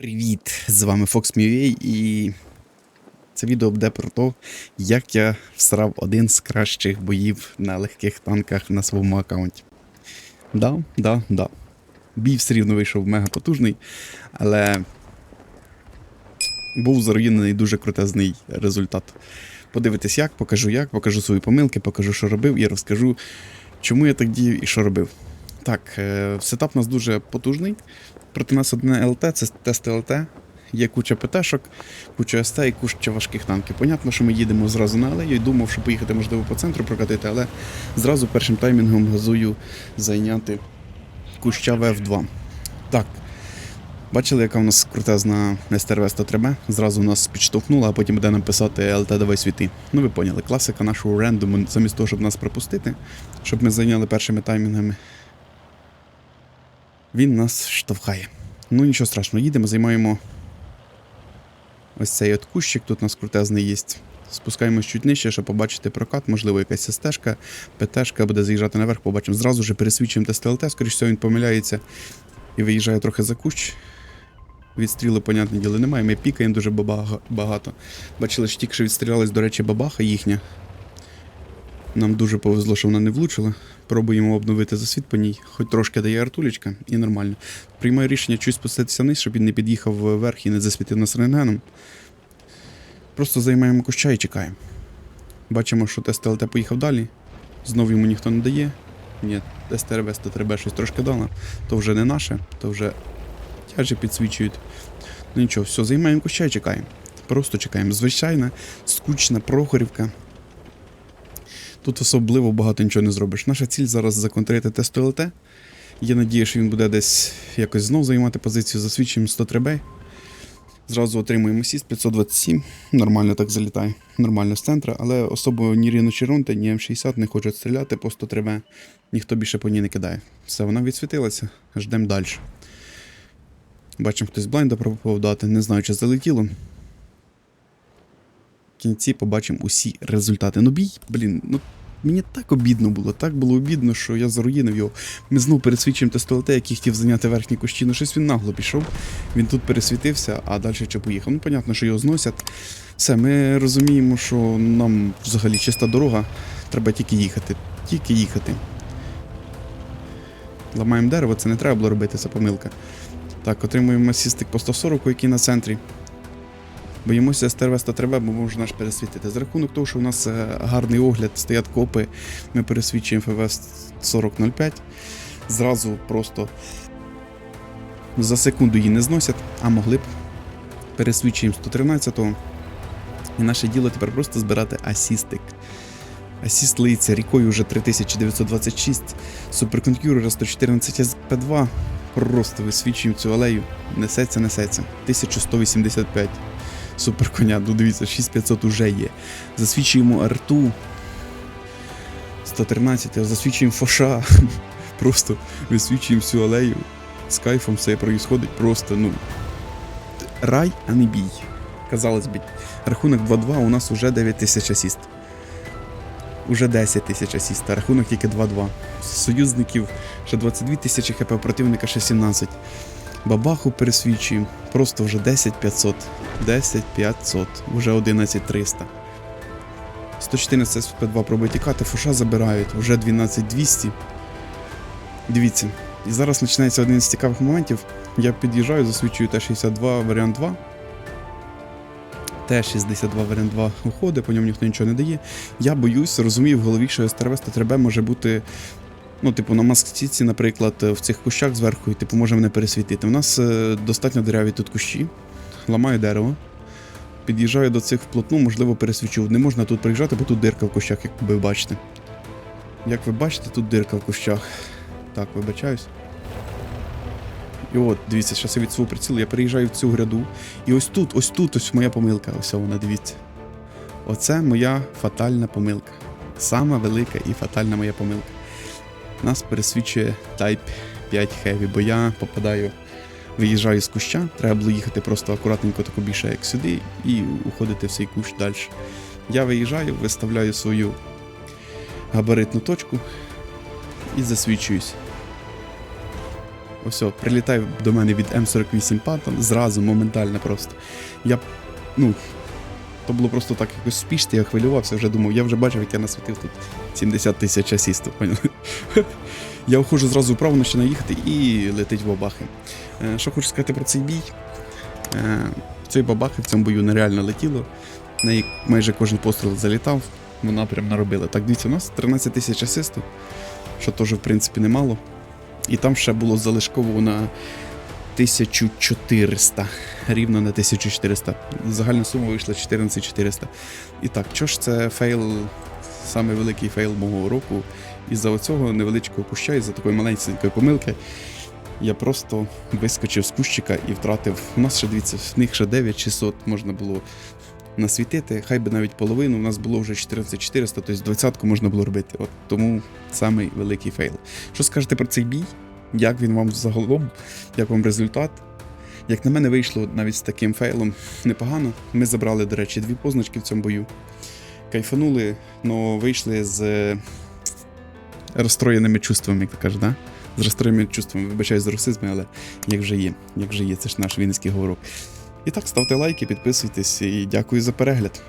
Привіт! З вами FoxMUA і це відео буде про те, як я всрав один з кращих боїв на легких танках на своєму аккаунті. Да, да, да. Бій все рівно вийшов мега потужний, але був заруїнений дуже крутезний результат. Подивитись як, покажу як, покажу свої помилки, покажу, що робив, і розкажу, чому я так діяв і що робив. Так, е, сетап у нас дуже потужний. Проти нас одне ЛТ, це тест ЛТ. Є куча ПТшок, куча СТ і куча важких танків. Понятно, що ми їдемо зразу на алею і думав, що поїхати можливо по центру прокатити, але зразу першим таймінгом газую зайняти куща ВФ2. Так. Бачили, яка в нас крутезна СТРВ 103 б Зразу нас підштовхнула, а потім буде нам писати ЛТ давай світи. Ну ви поняли, класика нашого рендому, замість того, щоб нас пропустити, щоб ми зайняли першими таймінгами. Він нас штовхає. Ну нічого страшного, їдемо, займаємо ось цей от кущик, тут у нас крутезний є. Спускаємось чуть нижче, щоб побачити прокат, можливо, якась стежка, ПТшка буде заїжджати наверх, побачимо. Зразу ж пересвідчуємо тест скоріш всього, він помиляється і виїжджає трохи за кущ. Відстріли, понятне діло, немає. Ми пікаємо дуже багато. Бачили, що тільки що відстрілялась, до речі, бабаха їхня. Нам дуже повезло, що вона не влучила. Пробуємо обновити засвіт по ній, хоч трошки дає артулечка, і нормально. Приймаю рішення чуть спуститися вниз, щоб він не під'їхав вверх і не засвітив нас рентгеном. Просто займаємо куща і чекаємо. Бачимо, що тест ЛТ поїхав далі. Знову йому ніхто не дає. Ні, СТРБ 103 щось трошки дала. То вже не наше, то вже тяжі підсвічують. Ну нічого, все, займаємо куща і чекаємо. Просто чекаємо. Звичайна, скучна прохорівка. Тут особливо багато нічого не зробиш. Наша ціль зараз законтрити тест ЛТ. Є надія, що він буде десь якось знов займати позицію. Засвідчуємо 103 б Зразу отримуємо сіст 527. Нормально так залітає. Нормально з центра, але особо ні Ріно Черонте, ні М60 не хочуть стріляти по 103 б Ніхто більше по ній не кидає. Все, вона відсвітилася. Ждемо далі. Бачимо, хтось блайнда пробував дати. Не знаю, чи залетіло. Кінці побачимо усі результати. Ну бій, блін, ну мені так обідно було, так було обідно, що я заруїнив його. Ми знову пересвідчуємо тестолет, який хотів зайняти верхні кущі, ну щось він нагло пішов. Він тут пересвітився, а далі що поїхав. Ну, понятно, що його зносять. Все, ми розуміємо, що нам взагалі чиста дорога, треба тільки їхати. Тільки їхати. Ламаємо дерево, це не треба було робити, це помилка. Так, отримуємо асістик по 140, який на центрі. Боїмося СТРВ 103 бо може наш пересвітити. За рахунок того, що у нас е, гарний огляд, стоять копи, ми пересвідчуємо ФВ 4005. Зразу просто за секунду її не зносять, а могли б. Пересвідчуємо 113-го. І наше діло тепер просто збирати асістик. Асіст лиється рікою вже 3926, суперконкюрера 114 СП2. Просто висвічуємо цю алею. Несеться, несеться. 1185. Супер коня, ну дивіться, 6500 уже є. Засвідчуємо арту. 113, засвідчуємо фоша. Просто висвічуємо всю алею. З кайфом все проїсходить просто, ну. Рай, а не бій. Казалось би, рахунок 2-2, у нас уже 9 тисяч асіст. Уже 10 тисяч асіст, а рахунок тільки 2-2. Союзників ще 22 тисячі хп, противника ще 17. Бабаху пересвідчуємо. Просто вже 10500. 10500. Вже 11300. 114 СП2 пробує тікати, фуша забирають, вже 12200. Дивіться. І зараз починається один з цікавих моментів. Я під'їжджаю, засвідчую Т-62 варіант 2. Т-62 варіант 2 уходить, по ньому ніхто нічого не дає. Я боюсь, розумію в голові, що СТРВ 103 може бути. Ну, типу, на маскціці, наприклад, в цих кущах зверху, і типу, може мене пересвітити. У нас е, достатньо дереві тут кущі. Ламаю дерево. Під'їжджаю до цих вплотну, можливо, пересвічу. Не можна тут приїжджати, бо тут дирка в кущах, як ви бачите. Як ви бачите, тут дирка в кущах. Так, вибачаюсь. І от, дивіться, зараз я від свого прицілу, я переїжджаю в цю гряду. І ось тут, ось тут, ось моя помилка. Ось вона, дивіться. Оце моя фатальна помилка. Сама велика і фатальна моя помилка. Нас пересвідчує Type 5 Heavy, бо я попадаю, виїжджаю з куща, треба було їхати просто акуратненько тако більше як сюди і уходити в цей кущ далі. Я виїжджаю, виставляю свою габаритну точку і засвідчуюсь. ось, прилітає до мене від М48 Паттон, зразу, моментально просто. Я, ну, то було просто так якось спішно, я хвилювався, вже думав, я вже бачив, як я насвітив тут 70 тисяч асістів? Я виходжу зразу вправо, починаю їхати і летить бабахи. Е, Що хочу сказати про цей бій? Е, Цей бабахи в цьому бою нереально летіло. В неї майже кожен постріл залітав, вона прям наробила. Так, дивіться, у нас 13 тисяч асистів, що теж, в принципі, немало. І там ще було залишково на 1400, рівно на 1400. Загальна сума вийшла 14400. І так, що ж це фейл, саме великий фейл мого року. Із-за оцього невеличкого куща, із-за такої маленької помилки, я просто вискочив з кущика і втратив. У нас ще дивіться, в них ще 9600 можна було насвітити, хай би навіть половину, у нас було вже 14400, тобто двадцятку можна було робити. От тому самий великий фейл. Що скажете про цей бій? Як він вам загалом? Як вам результат? Як на мене вийшло навіть з таким фейлом непогано. Ми забрали, до речі, дві позначки в цьому бою. Кайфанули, але вийшли з е, розстроєними чувствами, як то кажуть, да? З розстроєними чувствами, вибачаю за русизми, але як вже є, як вже є, це ж наш вінницький говорок. І так, ставте лайки, підписуйтесь і дякую за перегляд.